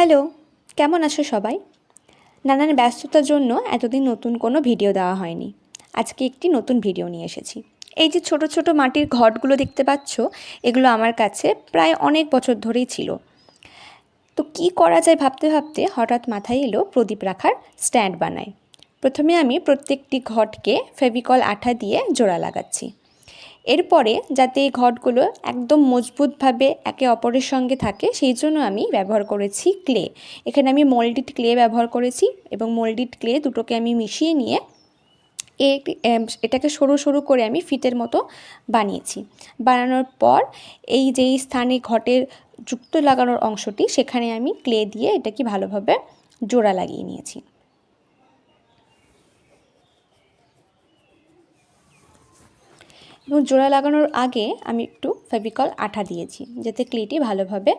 Hello, কেমন আছো সবাই? নানান ব্যস্ততার জন্য এতদিন নতুন কোনো ভিডিও দেওয়া হয়নি। আজকে একটি নতুন ভিডিও নিয়ে এসেছি। এই যে ছোট ছোট মাটির ঘটগুলো দেখতে পাচ্ছ, এগুলো আমার কাছে প্রায় অনেক বছর ধরেই ছিল। তো কি করা যায় ভাবতে ভাবতে হঠাৎ মাথায় এলো প্রদীপ রাখার স্ট্যান্ড বানাই প্রথমে আমি প্রত্যেকটি ঘটকে ফেভিকল আঠা দিয়ে জোড়া লাগাচ্ছি। এরপরে যাতে এই ঘটগুলো একদম মজবুতভাবে একে অপরের সঙ্গে থাকে, সেই জন্য আমি ব্যবহার করেছি ক্লে। এখানে আমি মোল্ডিড ক্লে ব্যবহার করেছি এবং মোল্ডিড ক্লে দুটোকে আমি মিশিয়ে নিয়ে এটাকে সরু সরু করে আমি ফিতের মতো বানিয়েছি। বানানোর পর এই যেই স্থানে ঘটের যুক্ত লাগানোর অংশটি, সেখানে আমি ক্লে দিয়ে এটাকে ভালোভাবে জোড়া লাগিয়ে নিয়েছি। এবং জোড়া লাগানোর আগে আমি একটু ফেভিকল আঠা দিয়েছি, যাতে ক্লেটি ভালোভাবে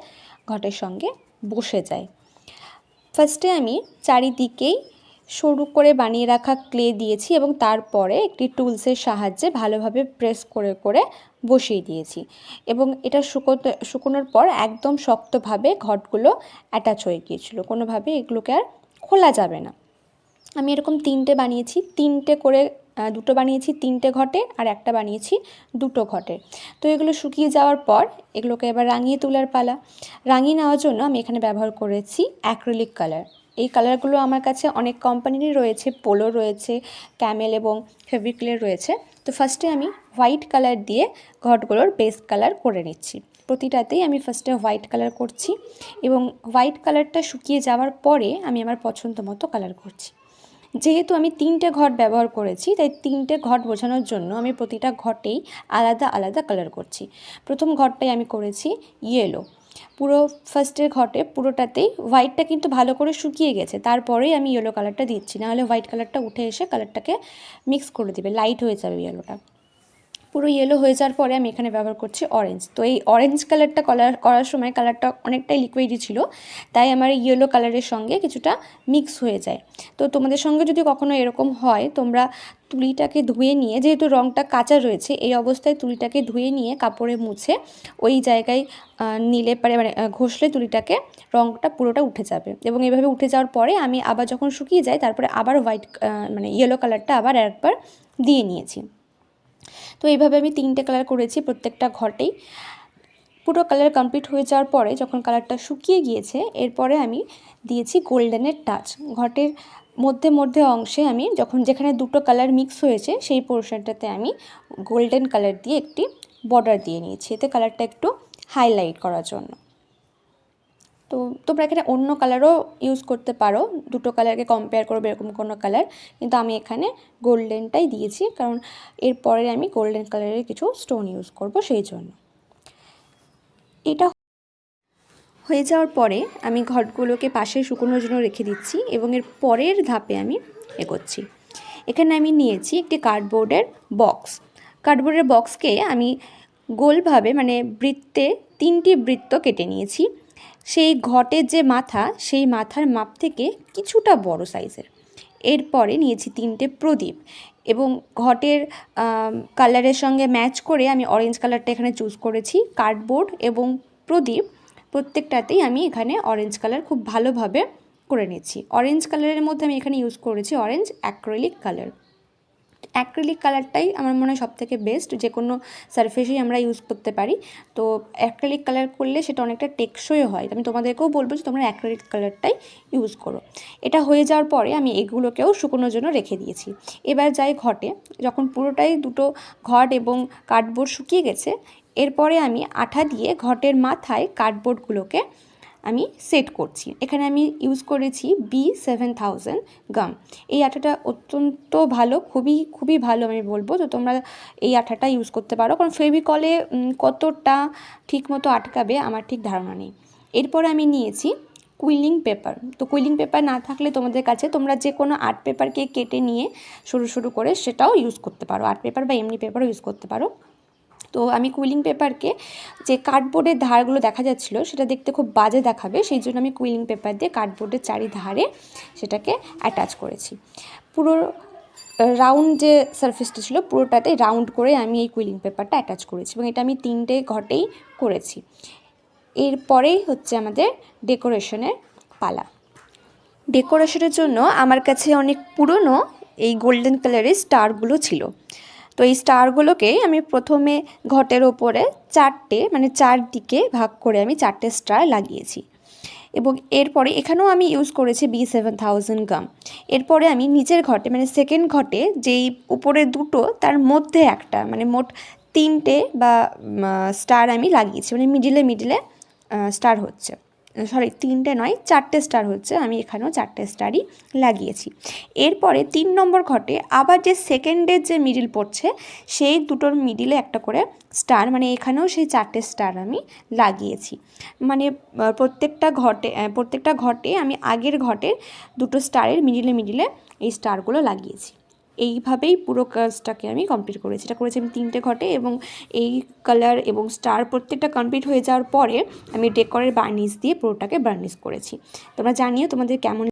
ঘটের সঙ্গে বসে যায়। ফার্স্টে আমি চারিদিকেই সরু করে বানিয়ে রাখা ক্লে দিয়েছি এবং তারপরে একটি টুলসের সাহায্যে ভালোভাবে প্রেস করে করে বসিয়ে দিয়েছি এবং এটা শুকোতে, শুকোনোর পর একদম শক্তভাবে ঘটগুলো অ্যাটাচ হয়ে গিয়েছিল। কোনোভাবে এগুলোকে আর খোলা যাবে না। আমি এরকম তিনটে বানিয়েছি, তিনটে করে দুটো বানিয়েছি তিনটে ঘটে আর একটা বানিয়েছি দুটো ঘটে। তো এগুলো শুকিয়ে যাওয়ার পর এগুলোকে এবার রাঙিয়ে তোলার পালা। রাঙিয়ে নেওয়ার জন্য আমি এখানে ব্যবহার করেছি অ্যাক্রিলিক কালার এই কালারগুলো আমার কাছে অনেক কোম্পানিরই রয়েছে পোলো রয়েছে ক্যামেল এবং ফেভিক্লের রয়েছে। তো ফার্স্টে আমি হোয়াইট কালার দিয়ে ঘটগুলোর বেস কালার করে নিচ্ছি। প্রতিটাতেই আমি ফার্স্টে হোয়াইট কালার করছি এবং হোয়াইট কালারটা শুকিয়ে যাওয়ার পরে আমি আমার পছন্দ মতো কালার করছি। যেহেতু আমি তিনটে ঘট ব্যবহার করেছি, তাই তিনটে ঘট বোঝানোর জন্য আমি প্রতিটা ঘটেই আলাদা আলাদা কালার করছি। প্রথম ঘরটাই আমি করেছি ইয়েলো পুরো ফার্স্টের ঘটে পুরোটাতেই হোয়াইটটা কিন্তু ভালো করে শুকিয়ে গেছে, তারপরেই আমি ইয়েলো কালারটা দিচ্ছি, নাহলে হোয়াইট কালারটা উঠে এসে কালারটাকে মিক্স করে দেবে লাইট হয়ে যাবে ইয়েলোটা পুরো ইয়েলো হয়ে যাওয়ার পরে আমি এখানে ব্যবহার করছি অরেঞ্জ তো এই অরেঞ্জ কালারটা কালার করার সময় কালারটা অনেকটাই লিকুইডই ছিল, তাই আমার এই ইয়েলো কালারের সঙ্গে কিছুটা মিক্স হয়ে যায়। তো তোমাদের সঙ্গে যদি কখনো এরকম হয়, তোমরা তুলিটাকে ধুয়ে নিয়ে, যেহেতু রঙটা কাঁচা রয়েছে, এই অবস্থায় তুলিটাকে ধুয়ে নিয়ে কাপড়ে মুছে ওই জায়গায় নিলে পারে মানে ঘষলে তুলিটাকে রঙটা পুরোটা উঠে যাবে। এবং এভাবে উঠে যাওয়ার পরে আমি আবার যখন শুকিয়ে যাই তারপরে আবার হোয়াইট মানে ইয়েলো কালারটা আবার একবার দিয়ে নিয়েছি। তো এইভাবে আমি তিনটে কালার করেছি প্রত্যেকটা ঘটেই পুরো কালার কমপ্লিট হয়ে যাওয়ার পরে যখন কালারটা শুকিয়ে গিয়েছে, এরপরে আমি দিয়েছি গোল্ডেনের টাচ ঘটের মধ্যে মধ্যে অংশে আমি যখন যেখানে দুটো কালার মিক্স হয়েছে, সেই পোর্শনটাতে আমি গোল্ডেন কালার দিয়ে একটি বর্ডার দিয়ে নিয়েছি। এতে কালারটা একটু হাইলাইট করার জন্য। তো তোমরা এখানে অন্য কালারও ইউজ করতে পারো। দুটো কালারকে কম্পেয়ার করবে এরকম কোনো কালার কিন্তু আমি এখানে গোল্ডেনটাই দিয়েছি। কারণ এরপরে আমি গোল্ডেন কালারের কিছু স্টোন ইউজ করব সেই জন্য। এটা হয়ে যাওয়ার পরে আমি ঘটগুলোকে পাশে শুকনোর জন্য রেখে দিচ্ছি এবং এর পরের ধাপে আমি এগোচ্ছি। এখানে আমি নিয়েছি একটি কার্ডবোর্ডের বক্স কার্ডবোর্ডের বক্সকে আমি গোলভাবে মানে বৃত্তে তিনটি বৃত্ত কেটে নিয়েছি। সেই ঘটের যে মাথা, সেই মাথার মাপ থেকে কিছুটা বড় সাইজের। এরপরে নিয়েছি তিনটে প্রদীপ এবং ঘটের কালারের সঙ্গে ম্যাচ করে আমি অরেঞ্জ কালারটা এখানে চুজ করেছি কার্ডবোর্ড এবং প্রদীপ। প্রত্যেকটাতেই আমি এখানে অরেঞ্জ কালার খুব ভালোভাবে করে নিচ্ছি অরেঞ্জ কালারের মধ্যে আমি এখানে ইউজ করেছি অরেঞ্জ অ্যাক্রেলিক কালার অ্যাক্রিলিক কালারটাই আমার মনে হয় সবথেকে বেস্ট যে কোনো সারফেসেই আমরা ইউজ করতে পারি। তো অ্যাক্রিলিক কালার করলে সেটা অনেকটা টেকসইও হয়। আমি তোমাদেরকেও বলব যে তোমরা অ্যাক্রিলিক কালারটাই ইউজ করো। এটা হয়ে যাওয়ার পরে আমি এগুলোকেও শুকোনোর জন্য রেখে দিয়েছি। এবার যাই ঘটে। যখন পুরোটাই দুটো ঘট এবং কার্ডবোর্ড শুকিয়ে গেছে, এরপরে আমি আঠা দিয়ে ঘটের মাথায় কার্ডবোর্ডগুলোকে আমি সেট করছি। এখানে আমি ইউজ করেছি বি সেভেন থাউজেন্ড গাম এই আঠাটা অত্যন্ত ভালো, খুবই খুবই ভালো আমি বলব তো তোমরা এই আঠাটা ইউজ করতে পারো। কারণ ফেভিকলে কতটা ঠিক মতো আটকাবে আমার ঠিক ধারণা নেই। এরপরে আমি নিয়েছি কুইলিং পেপার। তো কুইলিং পেপার না থাকলে তোমাদের কাছে তোমরা যে কোনো আর্ট পেপারকে কেটে নিয়ে সরু সরু করে সেটাও ইউজ করতে পারো। আর্ট পেপার বা এমনি পেপারও ইউজ করতে পারো। তো আমি কুইলিং পেপারকে যে কার্ডবোর্ডের ধারগুলো দেখা যাচ্ছিল সেটা দেখতে খুব বাজে দেখাবে, সেই জন্য আমি কুইলিং পেপার দিয়ে কার্ডবোর্ডের চারিধারে সেটাকে অ্যাটাচ করেছি। পুরো রাউন্ড যে সারফেসটা ছিল পুরোটাতে রাউন্ড করে আমি এই কুইলিং পেপারটা অ্যাটাচ করেছি এবং এটা আমি তিনটে ঘটেই করেছি। এরপরেই হচ্ছে আমাদের ডেকোরেশনের পালা। ডেকোরেশনের জন্য আমার কাছে অনেক পুরনো এই গোল্ডেন কালারের স্টারগুলো ছিল। তো এই স্টারগুলোকে আমি প্রথমে ঘটের ওপরে চারটে মানে চারদিকে ভাগ করে আমি চারটে স্টার লাগিয়েছি। এবং এরপরে এখানেও আমি ইউজ করেছি বি সেভেন থাউজেন্ড গাম এরপরে আমি নিচের ঘটে মানে সেকেন্ড ঘটে যেই উপরে দুটো, তার মধ্যে একটা মানে মোট তিনটে বা স্টার আমি লাগিয়েছি মানে মিডিলে মিডিলে স্টার হচ্ছে। সরি, তিনটে নয়, চারটে স্টার হচ্ছে। আমি এখানেও চারটে স্টারই লাগিয়েছি। এরপরে তিন নম্বর ঘটে আবার যে সেকেন্ডের যে মিডিল পড়ছে, সেই দুটোর মিডিলে একটা করে স্টার মানে এখানেও সেই চারটে স্টার আমি লাগিয়েছি। মানে প্রত্যেকটা ঘটে প্রত্যেকটা ঘটে আমি আগের ঘটে দুটো স্টারের মিডিলে মিডিলে এই স্টারগুলো লাগিয়েছি। এইভাবেই পুরো কাজটাকে আমি কমপ্লিট করেছি। এটা করেছি আমি তিনটে ঘটে এবং এই কালার এবং স্টার প্রত্যেকটা কমপ্লিট হয়ে যাওয়ার পরে আমি ডেকরের বার্নিশ দিয়ে পুরোটাকে বার্নিশ করেছি। তোমরা জানিও তোমাদের কেমন